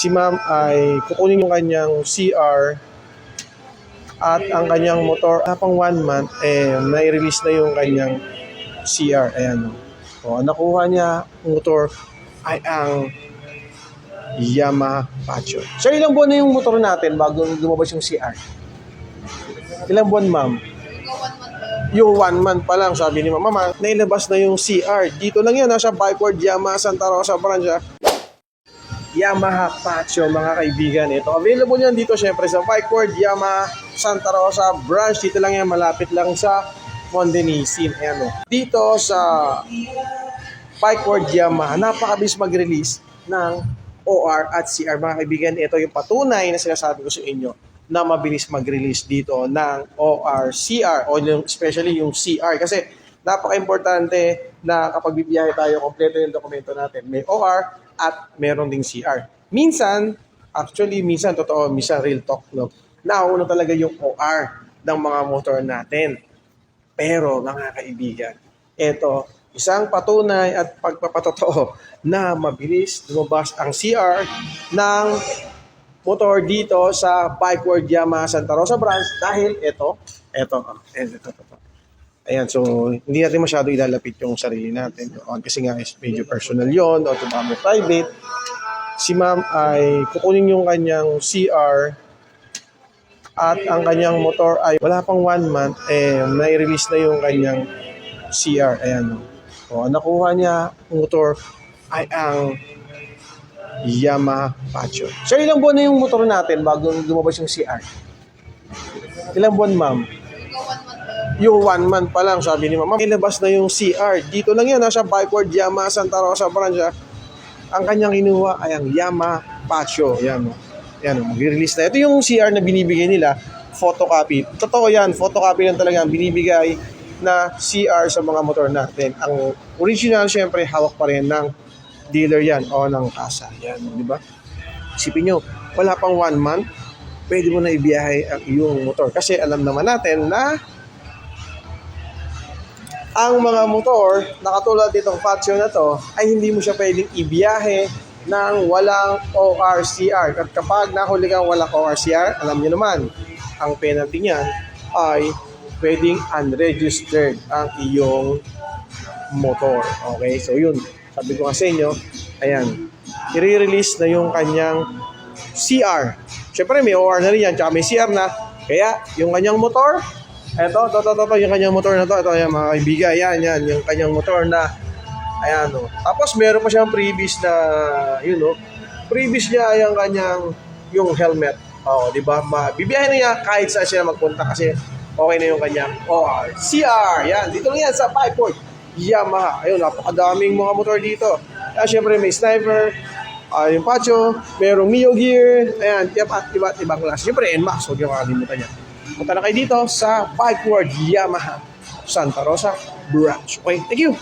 si ma'am ay kukunin yung kanyang CR at ang kanyang motor. Ah, pang one month eh nai-release na yung kanyang CR ayan o oh, nakuha niya ang motor ay ang Yamaha Pacho. So ilang buwan na yung motor natin bago lumabas yung CR ilang buwan ma'am? Yung one month pa lang, sabi ni mama, nailabas na yung CR. Dito lang yan, nasa Biceward Yamaha Santa Rosa branch. Ah. Yamaha Pacho, mga kaibigan. Ito, available yan dito syempre sa Biceward Yamaha Santa Rosa branch. Dito lang yan, malapit lang sa Mondenisin. Ayan, oh. Dito sa Biceward Yamaha, napakabilis mag-release ng OR at CR. Mga kaibigan, ito yung patunay na sinasabi ko sa inyo na mabilis mag-release dito ng OR, CR, o yung, especially yung CR. Kasi napaka-importante na kapag bibiyahe tayo, kompleto yung dokumento natin. May OR at meron ding CR. Minsan, actually, minsan, totoo, minsan real talk, no? Nauuna talaga yung OR ng mga motor natin. Pero, mga kaibigan, ito, isang patunay at pagpapatotoo na mabilis lumabas ang CR ng motor dito sa Biceward Yamaha Santa Rosa branch dahil ito, ito, ito, ito, ito. Ayan, so hindi natin masyado ilalapit yung sarili natin. Kasi nga is medyo personal yon o tumama private. Si ma'am ay kukunin yung kanyang CR at ang kanyang motor ay wala pang one month, eh, nai-release na yung kanyang CR. Ayan, o. O, nakuha niya ang motor ay ang Yamaha Pacho. So, ilang buwan na yung motor natin bago lumabas yung CR? Ilang buwan, ma'am? Yung one month pa lang, sabi ni ma'am. Ilabas na yung CR. Dito lang yan, nasa Biceward Yamaha Santa Rosa branch. ah. Ang kanyang kinuha ay ang Yamaha Pacho. Yan, oh. Yan, oh, mag-release na. Ito yung CR na binibigay nila, photocopy. Totoo yan, photocopy lang talaga ang binibigay na CR sa mga motor natin. Ang original, syempre, hawak pa rin ng dealer yan o ng kasa. Yan, di ba? Isipin nyo, wala pang one month, pwede mo na ibiyahe ang iyong motor. Kasi alam naman natin na ang mga motor na katulad itong Patio na to ay hindi mo siya pwedeng ibiyahe ng walang ORCR. At kapag nahuli kang walang ORCR, alam niyo naman, ang penalty niyan ay pwedeng unregistered ang iyong motor. Okay, so yun. Sabi ko nga sa inyo, ayan, i-release na yung kanyang CR. Siyempre may OR na rin yan, tsaka may CR na. Kaya yung kanyang motor, eto, to, to, to, yung kanyang motor na to, ito yung mga kaibigan, yan, yan, yung kanyang motor na, ayan, no. Tapos meron pa siyang previous na, yun, no, previous niya yung kanyang, yung helmet. Oo, di ba? Bibiyahin niya kahit saan siya magpunta kasi okay na yung kanyang OR. CR, yan, dito lang yan sa Biport. Yamaha. Ayun, napakadaming mga motor dito. Kaya syempre may sniper, ah yung Pacho, merong Mio Gear, ayan, iba't iba't ibang klase. Syempre, NMAX, huwag yung makakalimutan yan. Punta na kayo dito sa Bike World Yamaha Santa Rosa Branch. Okay, thank you!